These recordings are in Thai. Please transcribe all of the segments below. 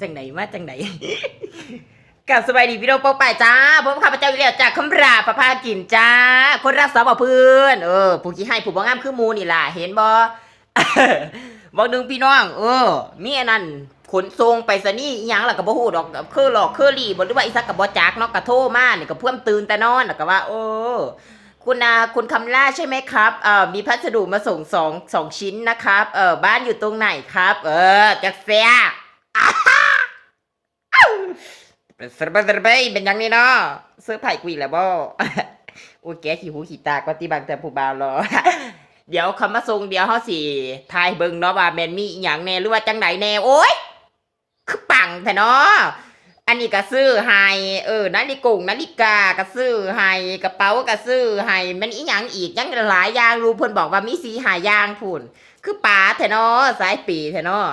จังไหนมาจังไหนกับสบายดีพี่น้องโป๊กไปจ้าผมข้าพเจ้าอยู่แล้วจากคำราประภากินจ้า คนรักสาวเพื่อนเออผู้ขี้ให้ผู้บ่งามคือมูนี่ล่ะ เห็นบ่บอกหนึ่งพี่น้อง เออ มีอันนั้นขนส่งไปสนี่ยังล่ะก็บ่ฮู้ดอกคือหลอกคือหลีบ่หรือว่าอีสักก็บ่จักเนาะก็โทมาเนี่ยก็เพิ่มตื่นแต่นอนแล้วก็ว่า โอ้คุณนาคุณคำล่าใช่ไหมครับเอ่อมีพัสดุมาส่งสองสองชิ้นนะครับ เออบ้านอยู่ตรงไหนครับ เออจักแซ่าฮ่าอ้าวเป็น สบายสบายเป็นยังนี่เนาะเสื้อไผ่กุยแล้วบ่โอ้ยแกขี้หูขี้ตากว่าที่บางแต่ผู้บ่าวรอเดี๋ยวคำมาส่งเดี๋ยวเฮาสิทายเบิงเนาะว่าแมนมีอีหยังแน่หรือว่าจังไหนแน่โอ้ยคือปังแท้เนาะอันนี้ก็ซื้อให้เออนาฬิกงนาฬิกาก็ซื้อให้กระเป๋าก็ซื้อให้มันอีหยังอีกยังหลายอย่างรู้เพิ่นบอกว่ามีสีหายางพุ่นคือป๋าแท้เนาะสายปีแท้เนาะ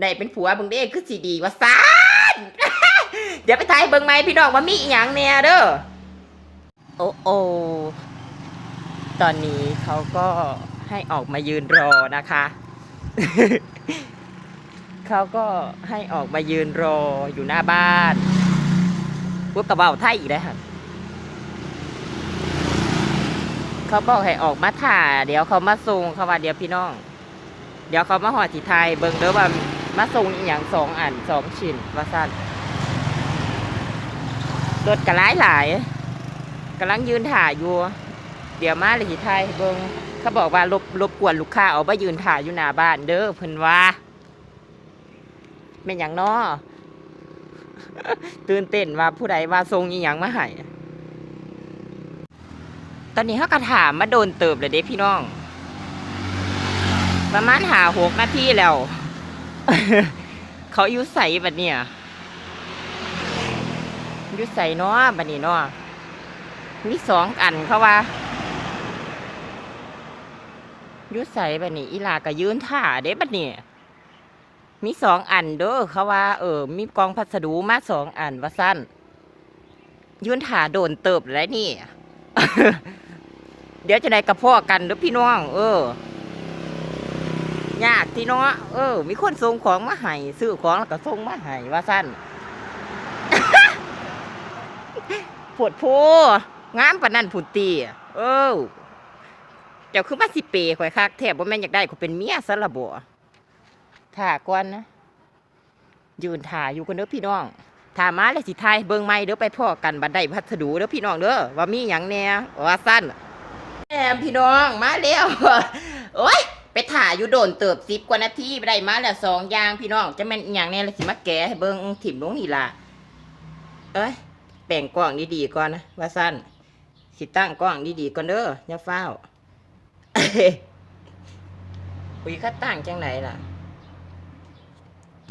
ได้เป็นผัวเบิ่งเด้คือสิดีว่าซา เดี๋ยวไปทายเบิ่งไหมพี่น้องว่ามีอีหยังแน่เด้อโอ้โอตอนนี้เขาก็ให้ออกมายืนรอนะคะ เขาก็ให้ออกมายืนรออยู่หน้าบ้านพวกกระเป๋าไทยอีกแล้วค่ะเขาบอกให้ออกมาถ่า เดี๋ยวเขามาส่งเขาว่าเดี๋ยวพี่น้อง เดี๋ยวเขามาหอดที่ไทยเบิ่งเด้อว่ามาส่งอีกอย่างสองอันสองชิ้นว่าสั้น รถกระไรหลายกำลังยืนถ่ายอยู่ เดี๋ยวมาเลยทีไทยเบิงเขาบอกว่ารบรบกวนลูกค้าเอาไปยืนถ่ายอยู่หน้าบ้านเด้อเพิ่นว่าเป็นอย่างน้อตื่นเต้นว่าผู้ใดว่าทรงอีหยังมาให้ตอนนี้เขาก็ถามมาโดนเติบเลยเด้พี่น้อง ประมาณหาหกนาทีแล้ว เขาอยู่ใส่บัดเนี่ย อยู่ใส่เนาะบัดนี้เนาะมีสองอันเขาว่าอยุใส่บัดนี้อีลาก็ยืนท่าเด้บัดนี้มีสองอันเด้อเขาว่า เออ มีกองพัสดุมาสองอันว่าสั้นยืนท่าโดนเติบแล้วนี่ เดี๋ยวจะได้กระพาะกันเด้อพี่น้อง เออยากที่เนาะเออ มีคนส่งของมาให้ซื้อของแล้วก็ส่งมาให้ว่าสั้น ปวดโพงามปนนั่นผุนตีเออเจ้าคือมาสิเปข่อยคักแทบว่าแม่นอยากได้เขาเป็นเมียซะละบ่ถ่าก่อนนะ ยืนถ่าอยู่กันเด้อพี่น้องถ่ามาเลยสิทายเบิ่งไม่เด้อไปพ่อกันบันไดพัสดุเด้อพี่น้องเด้อว่ามีหยังแน่ว่าสั้นแอมพี่น้องมาแล้วโอ้ยไปถ่าอยู่โดนเติบสิบกว่านาทีไปได้มาแล้วสองอย่างพี่น้องจะแม่นอย่างแน่เลยสิมาแกให้เบิ่งถิ่มลงนี่ล่ะเอ้ย แป่งกล้องดีๆก่อนนะว่าสั้นสิตั้งกล้องดีๆก่อนเด้ออย่าเฝ้าวอุ้ยคัดตั้งจังไหนล่ะ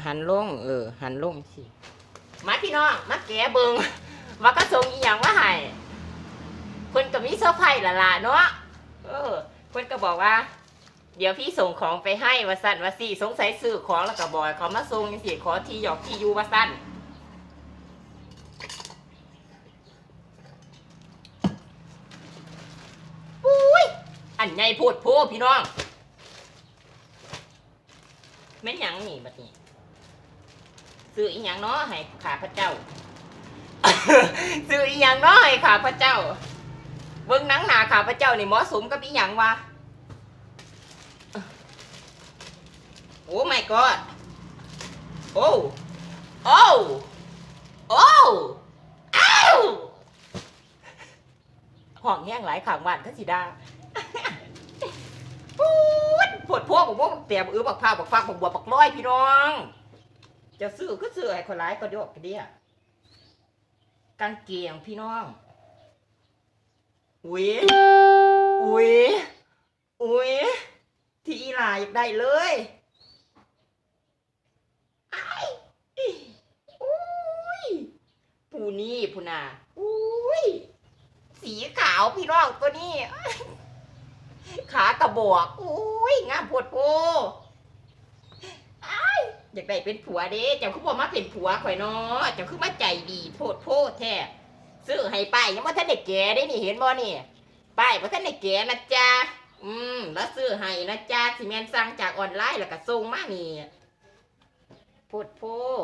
หันลงเออ หันลงสิมาพี่น้องมาแกะเบิงว่าก็ส่งอีหยังมาให้เพิ่นก็มีเซอร์ไพรส์ละล่ะเนาะเออเพิ่นก็บอกว่า เดี๋ยวพี่ส่งของไปให้ว่าสั้นว่าสิสงสัยซื้อของแล้วก็บอยเขามาส่งจังสิขอที่หยอกที่อยู่ว่าสั้น อุ้ย อันใหญ่โพูดโพพี่น้องแม่นหยังนี่บัดนี้ซื้ออีหยังเนาะให้ข้าพระเจ้า ซื้ออีหยังเนาะให้ข้าพระเจ้า เบิ่งหนังหนาข้าพระเจ้านี่เหมาะสมกับอีหยังวะโอ้ my god โอ้โอ้โอ้อ้าวห้องแห้งหลายขางบ้านก็สิดา ปวดพวกบอกว่าเตรียมอื้อบักพร้าบักฟักบักบัวบักร้อยพี่น้อง จะซื้อก็ซื้อให้คนร้ายก็ดอกกระเดียกางเกงพี่น้องอุ้ยอุ้ยอุ้ยที่อีหลาอยากได้เลยไออุ้ยปูนี่พูนาอุ้ย สีขาวพี่น้องตัวนี้ ขากระบอกอุ้ยงามโพดโพอ้ายอยากได้เป็นผัวเด้เจ้าคือบอกมาเป็นผัวข่อยเนาะเจ้าคือมาใจดีโพดโพแท้ซื้อให้ป้ายยังว่าท่านเด็กแก่ได้นี่เห็นบ่นี่ป้ายว่าท่านเด็กแก่นะจ๊ะอืมแล้วซื้อให้นะจ๊ะสิแมนสั่งจากออนไลน์แล้วก็ส่งมานี่โพดโพ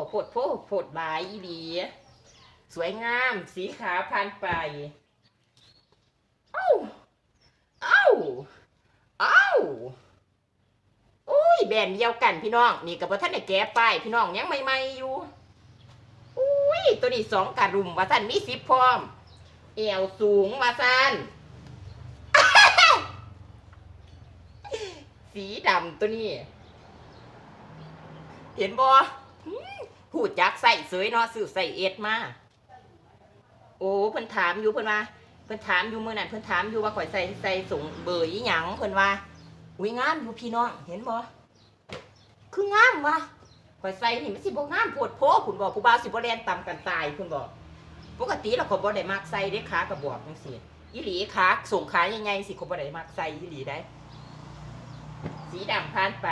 โพดโพโพดบายอีดีสวยงามสีขาวผ่านไป เอ้า เอ้า เอ้า อุ้ย แบรนด์เดียวกันพี่น้อง นี่กับพ่ท่านได้แก้ป้ายพี่น้องยังใหม่ๆอยู่อุ้ยตัวนี้สองกระรุมว่าท่านมีสิบพร้อม เอวสูงว่าท่านสีดำตัวนี้ เห็นบ่หืมพูดจักใส่เสยเนาะซื้อใส่เอ็ดมาโอ้เพิ่นถามอยู่เพิ่นว่าเพิ่นถามอยู่มื้อนั้นเพิ่นถามอยู่ว่าข่อยใส่ใส่ส่งเบอร์อีหยังเพิ่นว่าอุ้ยงามอยู่พี่น้องเห็นบ่ คืองามวะข่อยใส่นี่มันสิบ่งามโพดโพคุณบอกผู้บ่าวสิบ่แล่นต่ำกันตายคุณบอก ปกติแล้วเขาบ่ได้มักใส่เด้ขากระบอกจังซี่อีหลีขาส่งขาใหญ่ๆสิเขาบ่ได้มักใส่อีหลีได้ สีดำผ่านไป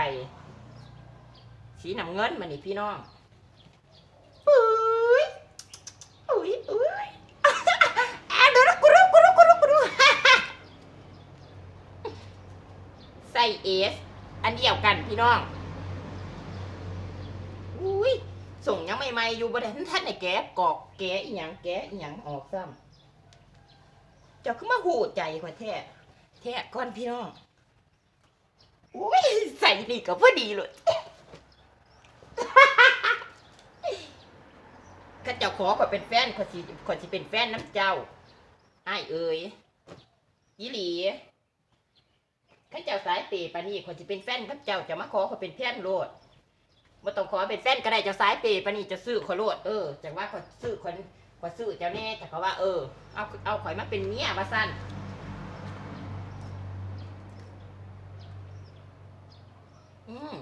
สีน้ำเงินมานี่พี่น้องปุ้ยอุ้ยอุ้ยอะดูนะกูรู้กูรู้กูรู้กูรู้ใส่เอสอันเดียวกันพี่น้อง อุ้ย ส่งยัง ใหม่ๆอยู่บ่ได้ท่านไหนแกะกอกแกะอีหยังแกะอีหยังออกซ้ำเจ้าขึ้นมาหูใจกว่าแท้แท้ก่อนพี่น้องอุ้ยใส่นี่ก็พอดีเลยข้าเจ้าขอขอเป็นแฟนขอสิขอสิเป็นแฟนน้ำเจ้าไอ้เอ๋ยยี่หลีข้าเจ้าสายเปย์ปานนี้ขอสิเป็นแฟนข้าเจ้าจะมาขอขอเป็นแฟนโลด บ่ต้องขอเป็นแฟนก็ได้เจ้าสายเปย์ปานนี้จะซื้อขอยโลดเออจากว่าขอซื้อขอยขอซื้อเจ้าแน่แต่เขาว่า เออเอาเอาข่อยมาเป็นเมียว่าสั้นอืม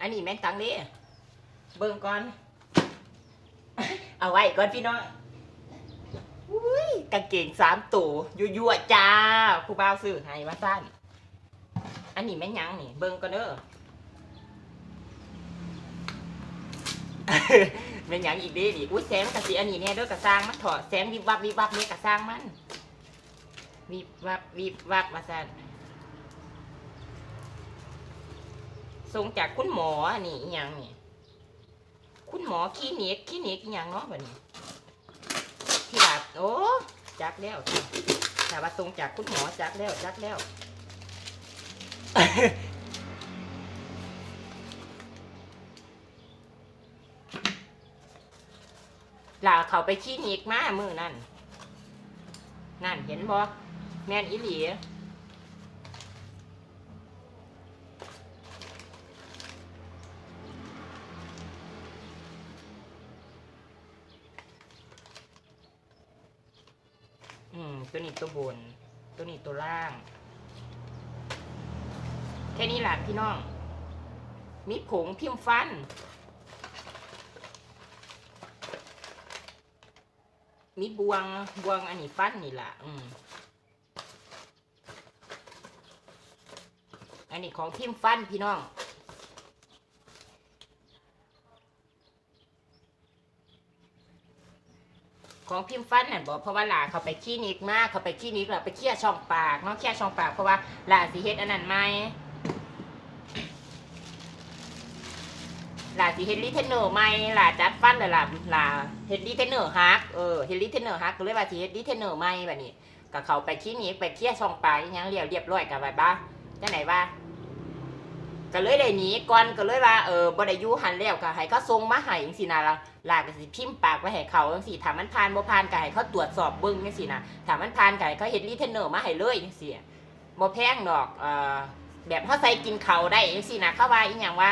อันนี้แม่นตังเด้เบิ่งก่อน เอาไว้ก่อนพี่น้องอุ้ยกางเกงสามตัวยั่วๆจ้าผู้บ่าวซื้อให้ว่าสั้นอันนี้แม่นยังนี่ เบิ่งก่อนเด้อ แม่นหยังอีกเด้ดิอุ้ยแสงกะสีอันนี้เนี่ยด้อกระสร้างมันถอดแสงวิบวับวิบวับเนี่ยกระสร้างมันวิบวับวิบวับมาสั้นส่งจากคุณหมออันนี้อีหยังนี่คุณหมอคลินิกคลินิกอย่างเนาะแบบนี้ที่ลาดโอ้จักแล้วแต่ว่าตรงจากคุณหมอจักแล้วจักแล้ว ลาเขาไปคลินิกมามือนั่น นั่นเห็นบ่แม่นอีหลีอืม ตัวนี้ตัวบน ตัวนี้ตัวล่าง แค่นี้แหละพี่น้อง มีผงพิมพ์ฟัน มีบวงบวงอันนี้ฟันนี่แหละอืมอันนี้ของพิมฟันพี่น้องของพิมพ์ฟันน่ะบอกเพราะว่าหลาเขาไปคลินิกมากเขาไปคลินิกแล้วไปเคี่ยช่องปากเนาะเคี่ยช่องปากเพราะว่าหลาสีเฮ็ดอันนั้นไหม ลาสีเฮ็ดลิเทนเนอร์ไหมหล่าจัดฟันเลยหลาหลาเฮ็ดลิเทนเนอร์ฮักเออเฮ็ดลิเทนเนอร์ฮักก็เลยว่าสีเฮ็ดลิเทนเนอร์ไหมแบบนี้ก็เขาไปคลินิกไปเคี่ยช่องไปากอิหยังเรียบเรียบร้อยกับไว้บ้าจังไหนบ้าก็เลยได้หนีก่อนก็เลยว่าเออบ่ได้อยู่หันแล้วก็ให้เขาส่งมาให้จังซี่นะล่ะลากก็สิพิมพ์ปากไว้ให้เขาจังซี่ถ้ามันผ่านบ่ผ่านก็ให้เขาตรวจสอบเบิ่งจังซี่นะถ้ามันผ่านก็ให้เขาเฮ็ดรีเทนเนอร์มาให้เลยจังซี่บ่แพงดอกเอ่อแบบเฮาใส่กินเขาได้จังซี่นะเขาว่าอีหยังว่า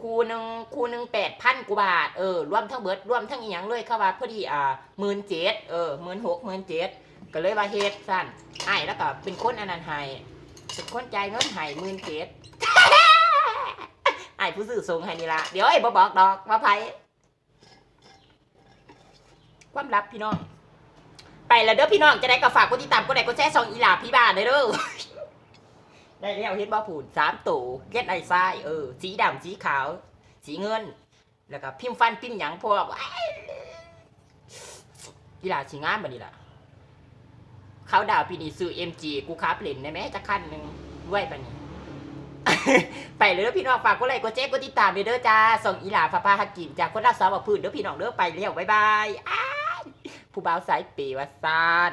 คูหนึงคูหนึง8,000กว่าบาทเออรวมทั้งเบิดรวมทั้งอีหยังเลยเขาว่าพอดีอ่า17,000เจ็ดเออ16,000 17,000ก็เลยว่าเฮ็ดซั่นไอ้แล้วก็เป็นคนอันนั้นให้เป็นคนจ่ายเงินให้17,000อ้ผู้ซื้อส่งให้นี่ละเดี๋ยวไอ้บ่บอกดอกว่าไผความลับพี่น้อง ไปแล้วเด้อพี่น้องจะได้ก็ฝากกดติดตามกดไลค์กดแชร์ช่องอีหลาพี่บ้านได้เด้อ ได้แล้วเฮ็ดบ่ผูนสามตู่เก็ดไอทรายเออ สีดำสีขาว สีเงิน แล้วก็พิมพ์ฟันพิมพ์หยังพวกว้ายอีหลาสีงามบัดนี้ล่ะเขาดาวปีนี้ซื้อ MG กูค้าเปลี่ยนได้ไหมจะขั้นหนึ่งด้วยบัดนี้ ไปเลยเด้อพี่น้องฝากกดไลค์กดแชร์กดติดตามเด้อจ้า ส่งอีหลาพาพาหากินจากคนรักสาวบ่พื้นเด้อพี่น้องเด้อไปเร็วบ๊ายบายอ้ายผู้บ่าวสายปย์ว่าซ่าน